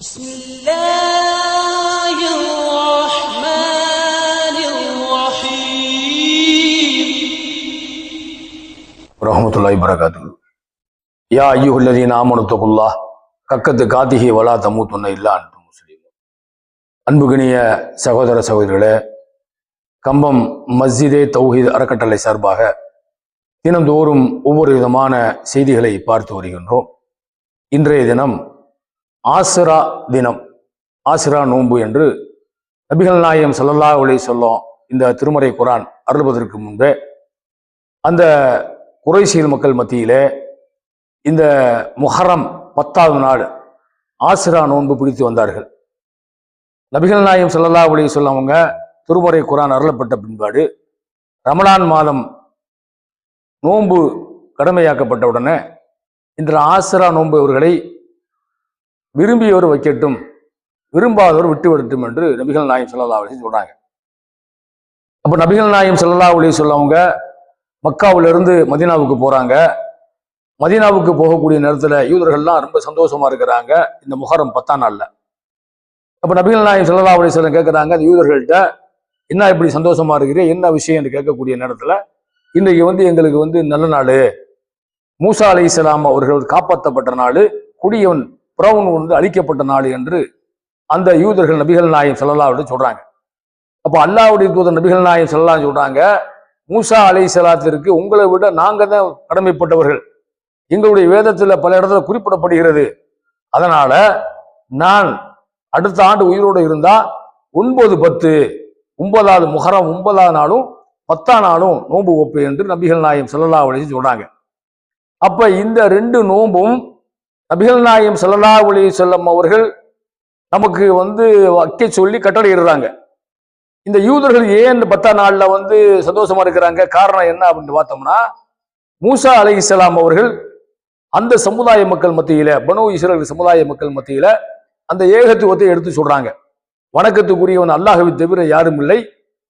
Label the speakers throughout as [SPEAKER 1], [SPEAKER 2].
[SPEAKER 1] بسم الله الرحمن الرحيم
[SPEAKER 2] ரஹமத்துல்லாஹி வரகாத்து யா ஐயுல்லதீன் ஆமனுத்தகுல்லா கக்கத்து காத்திகி வலா தமூத்துன்ன இல்லா அன்பு முஸ்லீம் அன்புகினிய சகோதர சகோதரிகளே கம்பம் மஸ்ஜிதே தௌஹீத் அறக்கட்டளை சார்பாக தினந்தோறும் ஒவ்வொரு விதமான செய்திகளை பார்த்து வருகின்றோம் இன்றைய தினம் ஆசிரா தினம். ஆசிரா நோன்பு என்று நபிகள் நாயம் ஸல்லல்லாஹு ஒளி சொல்லும் இந்த திருமறை குரான் அருள்வதற்கு முன்பே அந்த குறைசியல் மக்கள் மத்தியிலே இந்த முஹரம் பத்தாவது நாள் ஆசிரா நோன்பு பிடித்து வந்தார்கள். நபிகள் நாயம் ஸல்லல்லாஹு ஒளி சொல்லவங்க திருமறை குரான் அருளப்பட்ட பின்பாடு ரமலான் மாதம் நோன்பு கடமையாக்கப்பட்ட உடனே இந்த ஆசிரா நோன்பு அவர்களை விரும்பியவர் வைக்கட்டும் விரும்பாதவர் விட்டு விடட்டும் என்று நபிகள் நாயம் ஸல்லல்லாஹு அலி சொல்றாங்க. அப்ப நபிகள் நாயம் ஸல்லல்லாஹு அலைஹி சொல்லவங்க மக்காவிலிருந்து மதீனாவுக்கு போறாங்க. மதீனாவுக்கு போகக்கூடிய நேரத்துல யூதர்கள்லாம் ரொம்ப சந்தோஷமா இருக்கிறாங்க. இந்த முகரம் பத்தாம் நாள்ல. அப்ப நபிகள் நாயம் ஸல்லல்லாஹு அலைஹி வஸல்லம் கேட்கறாங்க அந்த யூதர்கள்ட்ட என்ன இப்படி சந்தோஷமா இருக்கிறீ என்ன விஷயம் என்று கேட்கக்கூடிய நேரத்துல இன்றைக்கு வந்து எங்களுக்கு வந்து நல்ல நாள். மூசா அலி இஸ்லாம் அவர்கள் காப்பாற்றப்பட்ட நாள். குடியவன் பிரவுன் வந்து அழிக்கப்பட்ட நாள் என்று அந்த யூதர்கள் நபிகள் நாயம் ஸல்லல்லாஹு சொல்றாங்க. அப்போ அல்லாவுடைய தூதர் நபிகள் நாயம் செல்லலாம் சொல்றாங்க மூசா அலை சலாத்திற்கு உங்களை விட நாங்கள் தான் கடமைப்பட்டவர்கள். எங்களுடைய வேதத்தில் பல இடத்துல குறிப்பிடப்படுகிறது. அதனால நான் அடுத்த ஆண்டு உயிரோடு இருந்தா ஒன்பது பத்து ஒன்பதாவது முகரம் ஒன்பதாவது நாளும் பத்தாம் நாளும் நோன்பு ஒப்பு என்று நபிகள் நாயம் ஸல்லல்லாஹு அலைஹி சொல்றாங்க. அப்ப இந்த ரெண்டு நோன்பும் நபிகள் நாயம் ஸல்லல்லாஹு ஒளி செல்லம் அவர்கள் நமக்கு வந்து வக்கை சொல்லி கட்டளையிடுறாங்க. இந்த யூதர்கள் ஏன் இந்த பத்தாம் நாளில் வந்து சந்தோஷமா இருக்கிறாங்க? காரணம் என்ன அப்படின்னு பார்த்தோம்னா மூசா அலை இஸ்லாம் அவர்கள் அந்த சமுதாய மக்கள் மத்தியில பனு இஸ்ரேல் சமுதாய மக்கள் மத்தியில அந்த ஏகத்துவத்தை எடுத்து சொல்றாங்க. வணக்கத்துக்குரியவன் அல்லாஹவை தவிர யாரும் இல்லை.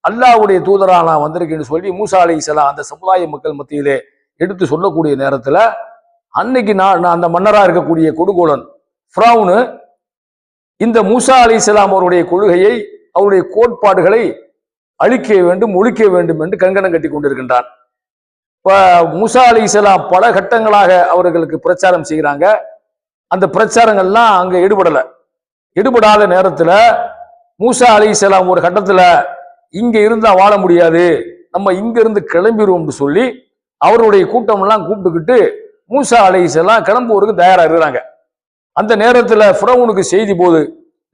[SPEAKER 2] அல்லாஹ்வுடைய தூதரா நான் வந்திருக்கேன்னு சொல்லி மூசா அலை இஸ்லாம் அந்த சமுதாய மக்கள் மத்தியிலே எடுத்து சொல்லக்கூடிய நேரத்துல அன்னைக்கு நான் நான் அந்த மன்னராக இருக்கக்கூடிய கொடுகோலன் ஃப்ரௌனு இந்த மூசா அலி இஸ்லாம் அவருடைய கொள்கையை அவருடைய கோட்பாடுகளை அழிக்க வேண்டும் ஒழிக்க வேண்டும் என்று கங்கணம் கட்டி கொண்டிருக்கின்றார் இப்போ மூசா அலி இஸ்லாம் பல கட்டங்களாக அவர்களுக்கு பிரச்சாரம் செய்கிறாங்க. அந்த பிரச்சாரங்கள்லாம் அங்கே ஈடுபடலை. ஈடுபடாத நேரத்தில் மூசா அலி இஸ்லாம் ஒரு கட்டத்தில் இங்கே இருந்தால் வாழ முடியாது நம்ம இங்கேருந்து கிளம்பிடுவோம்னு சொல்லி அவருடைய கூட்டம்லாம் கூப்பிட்டுக்கிட்டு மூசா அலி இஸ்லாம் கிளம்புவதற்கு தயாராக இருக்கிறாங்க. அந்த நேரத்தில் ஃபிரௌனுக்கு செய்தி போது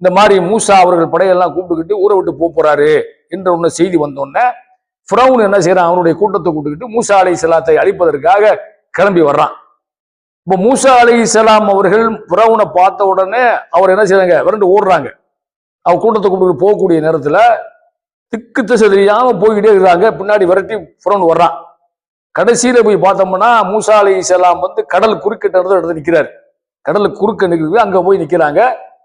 [SPEAKER 2] இந்த மாதிரி மூசா அவர்கள் படையெல்லாம் கூப்பிட்டுக்கிட்டு ஊரை விட்டு போக போறாரு என்ற ஒன்று செய்தி வந்தோடனே ஃபிரௌன் என்ன செய்யறான் அவனுடைய கூட்டத்தை கூப்பிட்டுக்கிட்டு மூசா அலை சலாத்தை அழிப்பதற்காக கிளம்பி வர்றான். இப்போ மூசா அலை சலாம் அவர்கள் ஃபிரௌனை பார்த்த உடனே அவர் என்ன செய்றாங்க? விரண்டு ஓடுறாங்க. அவர் கூட்டத்தை கூப்பிட்டு போகக்கூடிய நேரத்தில் திக்கு திசை தெரியாமல் போய்கிட்டே இருக்கிறாங்க. பின்னாடி விரட்டி ஃபிரௌன் வர்றான். கடைசியில போய் பார்த்தோம்னா மூசா அலை வந்து கடல் குறுக்கிட்ட இடத்துல எடுத்து கடல் குறுக்க நிற்கிறது அங்க போய் நிற்கிறாங்க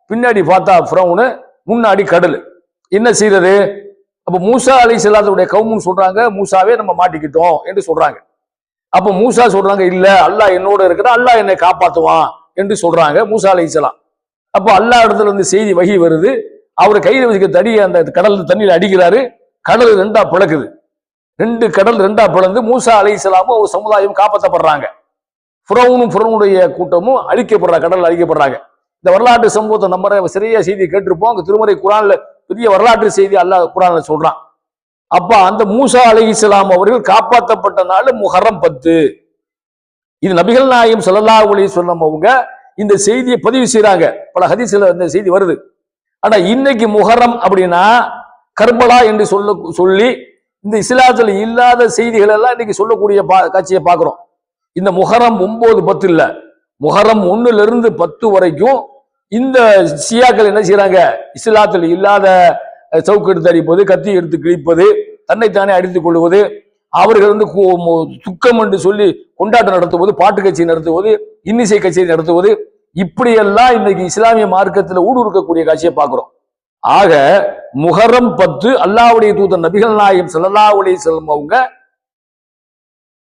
[SPEAKER 2] பின்னாடி பார்த்தா ஃப்ரௌனு முன்னாடி கடல். என்ன செய்யறது அப்ப மூசா அலி செல்லாதவுடைய கவுமுன்னு சொல்றாங்க மூசாவே நம்ம மாட்டிக்கிட்டோம் என்று சொல்றாங்க. அப்ப மூசா சொல்றாங்க இல்ல அல்லாஹ் என்னோட இருக்கிற அல்லாஹ் என்னை காப்பாத்துவான் என்று சொல்றாங்க மூசா அலி இஸ்லாம் அப்போ அல்லாஹ் இடத்துல இருந்து செய்தி வகி வருது. அவர் கையில் வச்சுக்க தடியை அந்த கடல் தண்ணியில் அடிக்கிறாரு. கடல் ரெண்டா பிளக்குது. ரெண்டு கடல் ரெண்டா பிளந்து மூசா அலி இஸ்லாமும் ஒரு சமுதாயம் காப்பாற்றப்படுறாங்க புறவுனும் புறவுடைய கூட்டமும் அழிக்கப்படுற கடல் அழிக்கப்படுறாங்க. இந்த வரலாற்று சம்பவத்தை நம்ம சிறைய செய்தி கேட்டிருப்போம். அங்கே திருமறை குரான்ல பெரிய வரலாற்று செய்தி அல்லாஹ் குரான்ல சொல்றான். அப்ப அந்த மூசா அலி இஸ்லாம் அவர்கள் காப்பாற்றப்பட்ட நாள் முஹரம் பத்து. இது நபிகள் நாயம் ஸல்லல்லாஹு ஒளி வஸல்லம் அவங்க இந்த செய்தியை பதிவு செய்கிறாங்க பல ஹதீஸ்ல இந்த செய்தி வருது. ஆனா இன்னைக்கு முஹரம் அப்படின்னா கர்பலா என்று சொல்ல சொல்லி இந்த இஸ்லாத்துல இல்லாத செய்திகள் எல்லாம் இன்னைக்கு சொல்லக்கூடிய பா- காட்சியை பார்க்குறோம். இந்த முகரம் ஒன்பது பத்து இல்ல. முகரம் ஒண்ணுல இருந்து பத்து வரைக்கும் இந்த சியாக்கள் என்ன செய்யறாங்க இஸ்லாத்தில் இல்லாத சவுக்கு எடுத்து அடிப்பது கத்தி எடுத்து கிழிப்பது தன்னைத்தானே அடித்துக் கொள்வது அவர்கள் வந்து கு- துக்கம் என்று சொல்லி கொண்டாட்டம் நடத்துவது பாட்டு கட்சி நடத்துவது இன்னிசை கட்சியை நடத்துவது இப்படியெல்லாம் இன்னைக்கு இஸ்லாமிய மார்க்கத்தில் ஊடுருக்கக்கூடிய காட்சியை பார்க்குறோம். ஆக முகரம் பத்து அல்லாஹ்வுடைய தூதர் நபிகள் நாயகம் ஸல்லல்லாஹு அலைஹி வஸல்லம் அவங்க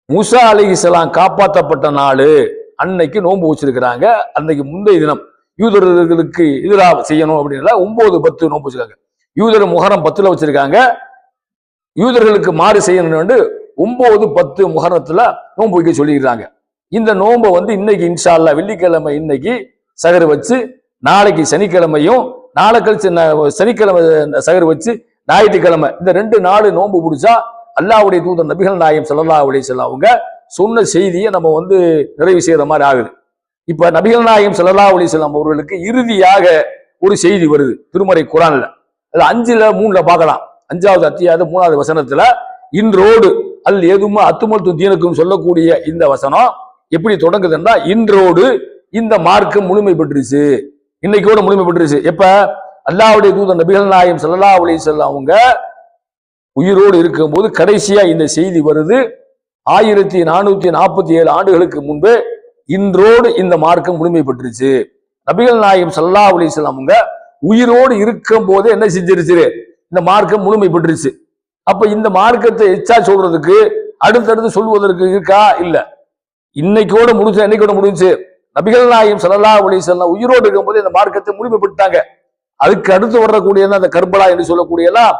[SPEAKER 2] மூசா அலைஹிஸ்ஸலாம் காப்பாற்றப்பட்ட நாள். அன்னைக்கு நோன்பு வச்சிருக்கிறாங்க. அன்னைக்கு முந்தைய தினம் யூதர்களுக்கு எதிராக செய்யணும் அப்படின்னா ஒன்பது பத்து நோன்பு வச்சிருக்காங்க. யூதர் முகரம் பத்துல வச்சிருக்காங்க. யூதர்களுக்கு மாறு செய்யணும்னு ஒன்பது பத்து முகரத்துல நோன்பு வைக்க சொல்லிடுறாங்க இந்த நோன்பை வந்து இன்னைக்கு இன்ஷா வெள்ளிக்கிழமை இன்னைக்கு சகர் வச்சு நாளைக்கு சனிக்கிழமையும் நாளை கழிச்சு ந- சனிக்கிழமை சகர் வச்சு ஞாயிற்றுக்கிழமை இந்த ரெண்டு நாள் நோன்பு பிடிச்சா அல்லாவுடைய தூதர் நபிகள் நாயம் செல்லல்லா அலைஹி செல்ல அவங்க சொன்ன செய்தியை நம்ம வந்து நிறைவு செய்யற மாதிரி ஆகுது. இப்ப நபிகள் நாயம் செல்லல்லா அலைஹி செல்லம் அவர்களுக்கு இறுதியாக ஒரு செய்தி வருது திருமறை குரான்ல. அது அஞ்சுல மூணுல பார்க்கலாம். அஞ்சாவது அத்தியாவது மூணாவது வசனத்துல இன்றோடு அல் எதுமா அத்துமல் தீனுக்கும் சொல்லக்கூடிய இந்த வசனம் எப்படி தொடங்குதுன்னா இன்றோடு இந்த மார்க்கம் முழுமை பெற்றுச்சு. இன்னைக்கோட முழுமை பெற்றுச்சு எப்ப? அல்லாவுடைய தூதர் நபிகள் நாயம் சல்லா அலைஹி வஸல்லம் அவங்க உயிரோடு இருக்கும்போது கடைசியா இந்த செய்தி வருது. ஆயிரத்தி நானூத்தி நாற்பத்தி ஏழு ஆண்டுகளுக்கு முன்பு இன்றோடு இந்த மார்க்கம் முழுமை நபிகள் நாயகம் சல்லா அலைஹி வஸல்லம் அவங்க உயிரோடு இருக்கும் போதே என்ன செஞ்சிருச்சு? இந்த மார்க்கம் முழுமை அப்ப இந்த மார்க்கத்தை எச்சா சொல்றதுக்கு அடுத்தடுத்து சொல்வதற்கு இருக்கா? இல்ல. இன்னைக்கோட முடிஞ்சு என்னைக்கோட முடிஞ்சு. நபிகள் நாயும் சலல்லா ஒளி செல்லாம் உயிரோடு இருக்கும்போது இந்த மார்க்கத்தை முழுமை பெற்றாங்க அதுக்கு அடுத்து வரக்கூடியதான் அந்த கர்பலா என்று சொல்லக்கூடிய எல்லாம்